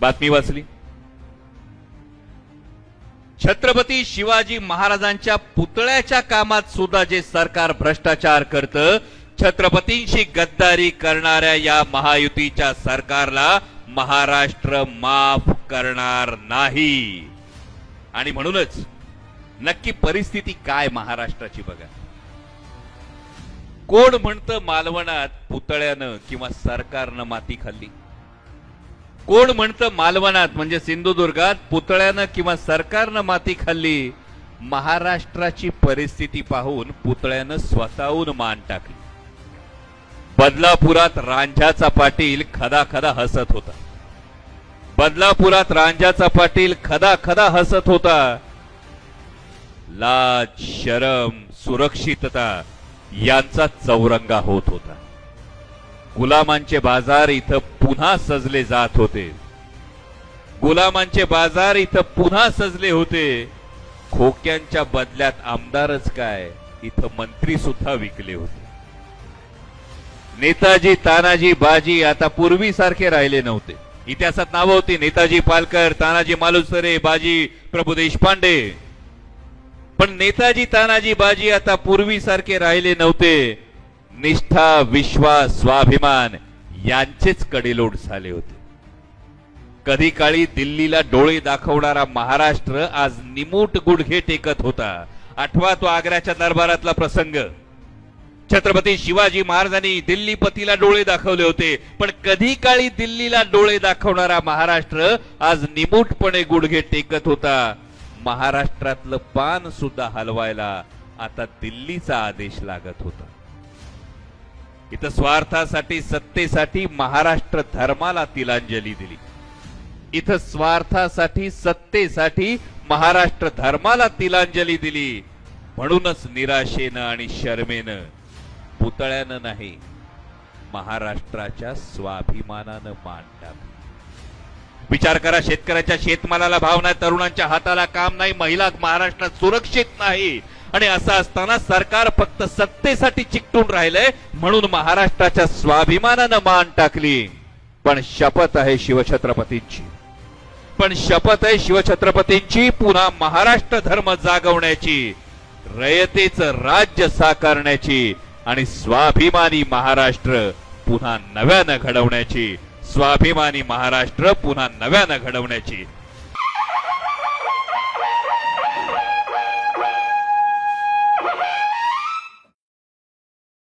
बातमी वाचली. छत्रपती शिवाजी महाराजांच्या पुतळ्याच्या कामात सुद्धा जे सरकार भ्रष्टाचार करतं छत्रपतींशी गद्दारी करणाऱ्या या महायुतीच्या सरकारला महाराष्ट्र माफ करणार नाही. आणि म्हणूनच नक्की परिस्थिती काय महाराष्ट्राची बघा. कोण म्हणतं मालवणात पुतळ्यानं किंवा सरकारनं माती खाल्ली? कोण म्हणतं मालवणात म्हणजे सिंधुदुर्गात पुतळ्यानं किंवा सरकारनं माती खाल्ली? महाराष्ट्राची परिस्थिती पाहून पुतळ्यानं स्वतःहून मान टाकली. बदलापुरात रांझाचा पाटील खदा खदा हसत होता. बदलापुरात रांझाचा पाटील खदा खदा हसत होता. लाज शरम सुरक्षितता यांचा चौरंगा होत होता. गुलामांचे बाजार इथं पुन्हा सजले जात होते. गुलामांचे बाजार इथं पुन्हा सजले होते. खोक्यांच्या बदल्यात आमदारच काय इथं मंत्री सुद्धा विकले होते. नेताजी तानाजी बाजी आता पूर्वीसारखे राहिले नव्हते. इतिहासात नावं होती नेताजी पालकर तानाजी मालुसरे बाजी प्रभू देशपांडे. पण नेताजी तानाजी बाजी आता पूर्वीसारखे राहिले नव्हते. निष्ठा विश्वास स्वाभिमान यांचेच कडेलोट झाले होते. कधी काळी दिल्लीला डोळे दाखवणारा महाराष्ट्र आज निमूट गुडघे टेकत होता. आठवा तो आग्र्याच्या दरबारातला प्रसंग. छत्रपती शिवाजी महाराजांनी दिल्लीपतीला डोळे दाखवले होते पण कधी काळी दिल्लीला डोळे दाखवणारा महाराष्ट्र आज निमूटपणे गुडघे टेकत होता. महाराष्ट्रातलं पान सुद्धा हलवायला आता दिल्लीचा आदेश लागत होता. इथं स्वार्थासाठी सत्तेसाठी महाराष्ट्र धर्माला तिलांजली दिली. इथं स्वार्थासाठी सत्तेसाठी महाराष्ट्र धर्माला तिलांजली दिली. म्हणूनच निराशेनं आणि शर्मेनं पुतळ्यानं नाही महाराष्ट्राच्या स्वाभिमानानं मान टाकली. विचार करा शेतकऱ्याच्या शेतमालाला भाव नाही तरुणांच्या हाताला काम नाही महिला महाराष्ट्रात सुरक्षित नाही. आणि असं असताना सरकार फक्त सत्तेसाठी चिकटून राहिलंय म्हणून महाराष्ट्राच्या स्वाभिमानानं मान टाकली. पण शपथ आहे शिवछत्रपतींची. पण शपथ आहे शिवछत्रपतींची पुन्हा महाराष्ट्र धर्म जागवण्याची रयतेचं राज्य साकारण्याची आणि स्वाभिमानी महाराष्ट्र पुन्हा नव्यानं घडवण्याची स्वाभिमानी महाराष्ट्र पुन्हा नव्यानं घडवण्याची.